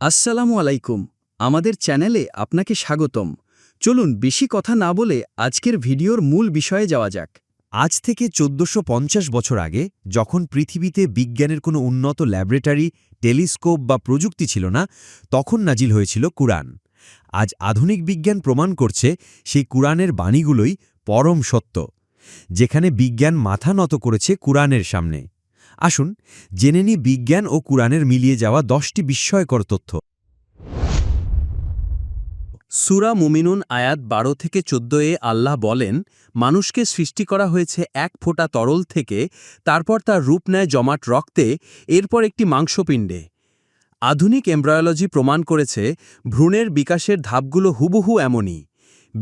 আসসালামু আলাইকুম। আমাদের চ্যানেলে আপনাকে স্বাগতম। চলুন বেশি কথা না বলে আজকের ভিডিওর মূল বিষয়ে যাওয়া যাক। আজ থেকে চোদ্দশো বছর আগে, যখন পৃথিবীতে বিজ্ঞানের কোনো উন্নত ল্যাবরেটরি, টেলিস্কোপ বা প্রযুক্তি ছিল না, তখন নাজিল হয়েছিল কুরআন। আজ আধুনিক বিজ্ঞান প্রমাণ করছে, সেই কুরআনের বাণীগুলোই পরম সত্য, যেখানে বিজ্ঞান মাথা নত করেছে কুরআনের সামনে। আসুন, জেনে নি বিজ্ঞান ও কুরআনের মিলিয়ে যাওয়া দশটি বিস্ময়কর তথ্য। সুরা মুমিনুন আয়াত বারো থেকে চোদ্দ এ আল্লাহ বলেন, মানুষকে সৃষ্টি করা হয়েছে এক ফোঁটা তরল থেকে, তারপর তার রূপ নেয় জমাট রক্তে, এরপর একটি মাংসপিণ্ডে। আধুনিক এমব্রায়োলজি প্রমাণ করেছে, ভ্রূণের বিকাশের ধাপগুলো হুবহু এমনই।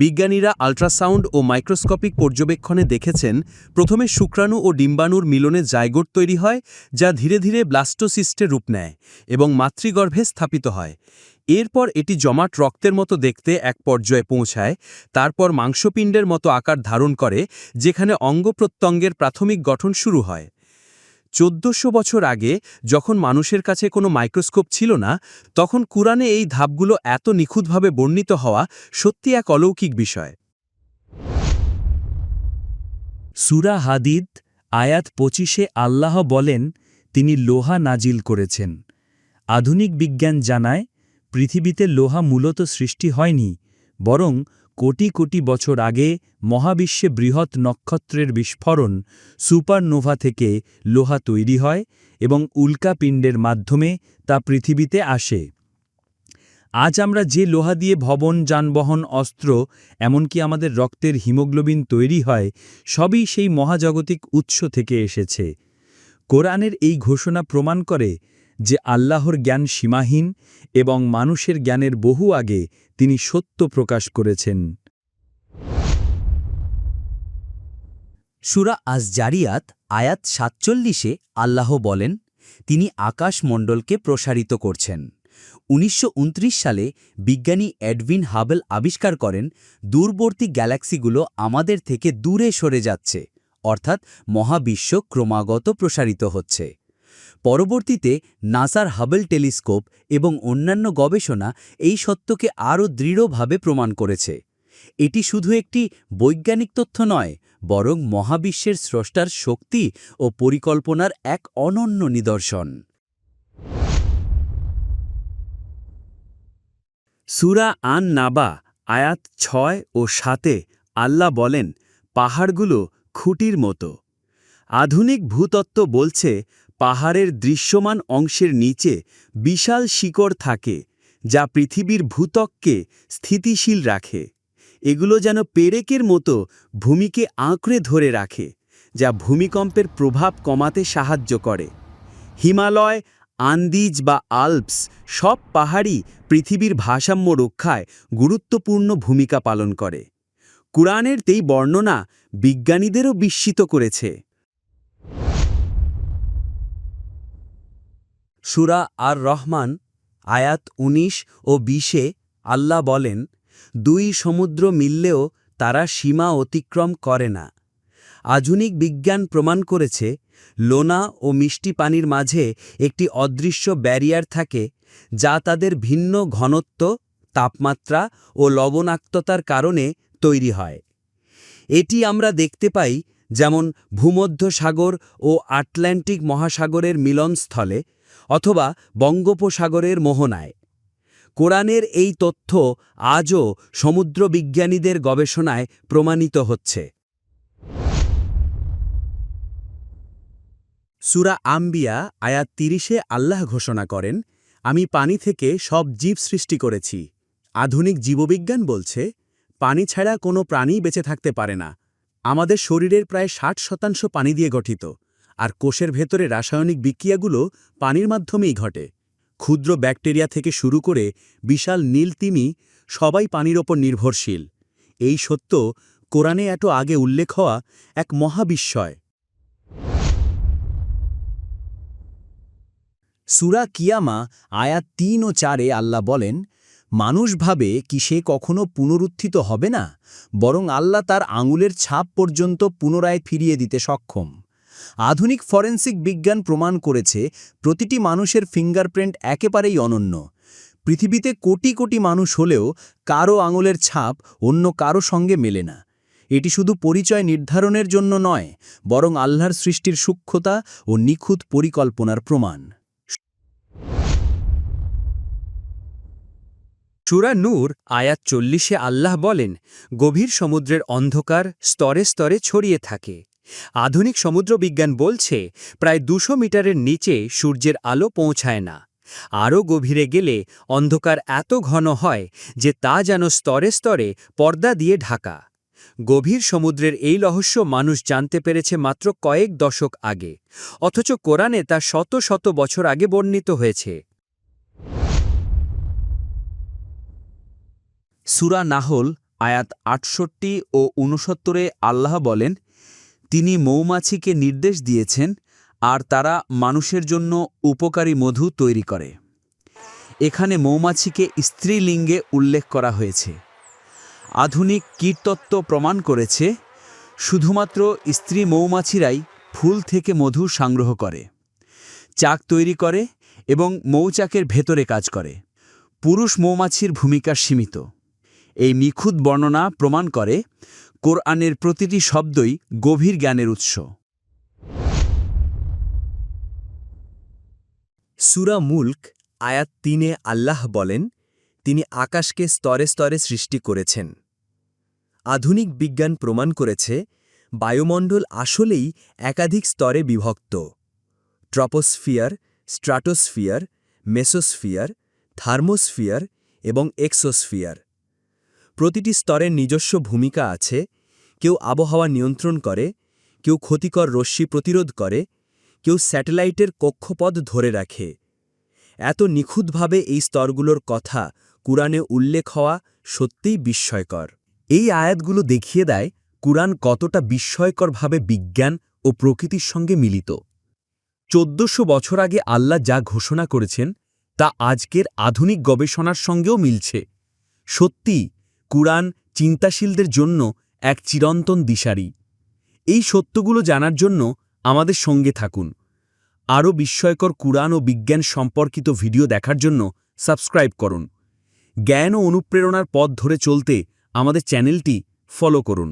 বিজ্ঞানীরা আল্ট্রাসাউন্ড ও মাইক্রোস্কোপিক পর্যবেক্ষণে দেখেছেন, প্রথমে শুক্রাণু ও ডিম্বাণুর মিলনে জায়গোট তৈরি হয়, যা ধীরে ধীরে ব্লাস্টোসিস্টে রূপ নেয় এবং মাতৃগর্ভে স্থাপিত হয়। এরপর এটি জমাট রক্তের মতো দেখতে এক পর্যায়ে পৌঁছায়, তারপর মাংসপিণ্ডের মতো আকার ধারণ করে, যেখানে অঙ্গপ্রত্যঙ্গের প্রাথমিক গঠন শুরু হয়। চোদ্দশো বছর আগে যখন মানুষের কাছে কোনো মাইক্রোস্কোপ ছিল না, তখন কুরআনে এই ধাপগুলো এত নিখুঁতভাবে বর্ণিত হওয়া সত্যি এক অলৌকিক বিষয়। সুরা হাদিদ, আয়াত পঁচিশে আল্লাহ বলেন, তিনি লোহা নাজিল করেছেন। আধুনিক বিজ্ঞান জানায়, পৃথিবীতে লোহা মূলত সৃষ্টি হয়নি, বরং কোটি কোটি বছর আগে মহাবিশ্বে বৃহৎ নক্ষত্রের বিস্ফোরণ সুপারনোভা থেকে লোহা তৈরি হয় এবং উল্কাপিণ্ডের মাধ্যমে তা পৃথিবীতে আসে। আজ আমরা যে লোহা দিয়ে ভবন, যানবাহন, অস্ত্র, এমনকি আমাদের রক্তের হিমোগ্লোবিন তৈরি হয়, সবই সেই মহাজাগতিক উৎস থেকে এসেছে। কোরআনের এই ঘোষণা প্রমাণ করে যে আল্লাহর জ্ঞান সীমাহীন এবং মানুষের জ্ঞানের বহু আগে তিনি সত্য প্রকাশ করেছেন। সুরা আজ জারিয়াত আয়াত সাতচল্লিশে আল্লাহ বলেন, তিনি আকাশমণ্ডলকে প্রসারিত করছেন। উনিশশো উনত্রিশ সালে বিজ্ঞানী এডভিন হাবেল আবিষ্কার করেন, দূরবর্তী গ্যালাক্সিগুলো আমাদের থেকে দূরে সরে যাচ্ছে, অর্থাৎ মহাবিশ্ব ক্রমাগত প্রসারিত হচ্ছে। পরবর্তীতে নাসার হাবেল টেলিস্কোপ এবং অন্যান্য গবেষণা এই সত্যকে আরও দৃঢ়ভাবে প্রমাণ করেছে। এটি শুধু একটি বৈজ্ঞানিক তথ্য নয়, বরং মহাবিশ্বের স্রষ্টার শক্তি ও পরিকল্পনার এক অনন্য নিদর্শন। সুরা আন নাবা আয়াত ছয় ও সাতে আল্লাহ বলেন, পাহাড়গুলো খুঁটির মতো। আধুনিক ভূতত্ত্ব বলছে পাহাড়ের দৃশ্যমান অংশের নিচে বিশাল শিকড় থাকে, যা পৃথিবীর ভূতককে স্থিতিশীল রাখে। এগুলো যেন পেরেকের মতো ভূমিকে আঁকড়ে ধরে রাখে, যা ভূমিকম্পের প্রভাব কমাতে সাহায্য করে। হিমালয়, আন্দিজ বা আল্পস সব পাহাড়ই পৃথিবীর ভারসাম্য রক্ষায় গুরুত্বপূর্ণ ভূমিকা পালন করে। কুরআনের তেই বর্ণনা বিজ্ঞানীদেরও বিস্মিত করেছে। সুরা আর রহমান আয়াত ১৯ ও বিশে আল্লাহ বলেন, দুই সমুদ্র মিললেও তারা সীমা অতিক্রম করে না। আধুনিক বিজ্ঞান প্রমাণ করেছে, লোনা ও মিষ্টি পানির মাঝে একটি অদৃশ্য ব্যারিয়ার থাকে, যা তাদের ভিন্ন ঘনত্ব, তাপমাত্রা ও লবণাক্ততার কারণে তৈরি হয়। এটি আমরা দেখতে পাই, যেমন ভূমধ্য সাগর ও আটলান্টিক মহাসাগরের মিলনস্থলে অথবা বঙ্গোপসাগরের মোহনায়। কোরআনের এই তথ্য আজও সমুদ্রবিজ্ঞানীদের গবেষণায় প্রমাণিত হচ্ছে। সুরা আম্বিয়া, আয়াত তিরিশে আল্লাহ ঘোষণা করেন, আমি পানি থেকে সব জীব সৃষ্টি করেছি। আধুনিক জীববিজ্ঞান বলছে, পানি ছাড়া কোনো প্রাণী বেঁচে থাকতে পারে না। আমাদের শরীরের প্রায় ষাট শতাংশ পানি দিয়ে গঠিত। আর কোষের ভেতরে রাসায়নিক বিক্রিয়াগুলো পানির মাধ্যমেই ঘটে। ক্ষুদ্র ব্যাকটেরিয়া থেকে শুরু করে বিশাল নীল তিমি সবাই পানির ওপর নির্ভরশীল। এই সত্য কোরআনে এত আগে উল্লেখ হওয়া এক মহাবিস্ময়। সুরা কিয়ামা আয়াত তিন ও চারে আল্লাহ বলেন, মানুষ ভাবে কি সে কখনো পুনরুত্থিত হবে না, বরং আল্লাহ তার আঙুলের ছাপ পর্যন্ত পুনরায় ফিরিয়ে দিতে সক্ষম। আধুনিক ফরেন্সিক বিজ্ঞান প্রমাণ করেছে, প্রতিটি মানুষের ফিঙ্গারপ্রিন্ট একেবারেই অনন্য। পৃথিবীতে কোটি কোটি মানুষ হলেও কারও আঙুলের ছাপ অন্য কারও সঙ্গে মেলে না। এটি শুধু পরিচয় নির্ধারণের জন্য নয়, বরং আল্লাহর সৃষ্টির সূক্ষ্মতা ও নিখুঁত পরিকল্পনার প্রমাণ। সুরা নূর, আয়াত চল্লিশে আল্লাহ বলেন, গভীর সমুদ্রের অন্ধকার স্তরে স্তরে ছড়িয়ে থাকে। আধুনিক সমুদ্রবিজ্ঞান বলছে, প্রায় দুশো মিটারের নিচে সূর্যের আলো পৌঁছায় না। আরও গভীরে গেলে অন্ধকার এত ঘন হয় যে তা যেন স্তরে স্তরে পর্দা দিয়ে ঢাকা। গভীর সমুদ্রের এই রহস্য মানুষ জানতে পেরেছে মাত্র কয়েক দশক আগে, অথচ কোরআনে তা শত শত বছর আগে বর্ণিত হয়েছে। সুরা নাহল আয়াত আটষট্টি ও উনসত্তরে আল্লাহ বলেন তিনি মৌমাছিকে নির্দেশ দিয়েছেন আর তারা মানুষের জন্য উপকারী মধু তৈরি করে। এখানে মৌমাছিকে স্ত্রীলিঙ্গে উল্লেখ করা হয়েছে। আধুনিক কীটতত্ত্ব প্রমাণ করেছে, শুধুমাত্র স্ত্রী মৌমাছিরাই ফুল থেকে মধু সংগ্রহ করে, চাক তৈরি করে এবং মৌচাকের ভেতরে কাজ করে। পুরুষ মৌমাছির ভূমিকা সীমিত। এই নিখুঁত বর্ণনা প্রমাণ করে কোরআনের প্রতিটি শব্দই গভীর জ্ঞানের উৎস। সুরা মুল্ক, আয়াত তিনে আল্লাহ বলেন, তিনি আকাশকে স্তরে স্তরে সৃষ্টি করেছেন। আধুনিক বিজ্ঞান প্রমাণ করেছে, বায়ুমণ্ডল আসলেই একাধিক স্তরে বিভক্ত। ট্রপোস্ফিয়ার স্ট্রাটোস্ফিয়ার মেসোস্ফিয়ার, থার্মোস্ফিয়ার এবং এক্সোস্ফিয়ার। প্রতিটি স্তরের নিজস্ব ভূমিকা আছে, কেউ আবহাওয়া নিয়ন্ত্রণ করে, কেউ ক্ষতিকর রশ্মি প্রতিরোধ করে, কেউ স্যাটেলাইটের কক্ষপথ ধরে রাখে। এত নিখুঁতভাবে এই স্তরগুলোর কথা কুরআনে উল্লেখ হওয়া সত্যিই বিস্ময়কর। এই আয়াতগুলো দেখিয়ে দেয় কুরআন কতটা বিস্ময়করভাবে বিজ্ঞান ও প্রকৃতির সঙ্গে মিলিত। চোদ্দশো বছর আগে আল্লাহ যা ঘোষণা করেছেন, তা আজকের আধুনিক গবেষণার সঙ্গেও মিলছে। সত্যি কুরআন চিন্তাশীলদের জন্য এক চিরন্তন দিশারি। এই সত্যগুলো জানার জন্য আমাদের সঙ্গে থাকুন। আরও বিস্ময়কর কুরআন ও বিজ্ঞান সম্পর্কিত ভিডিও দেখার জন্য সাবস্ক্রাইব করুন। জ্ঞান ও অনুপ্রেরণার পথ ধরে চলতে আমাদের চ্যানেলটি ফলো করুন।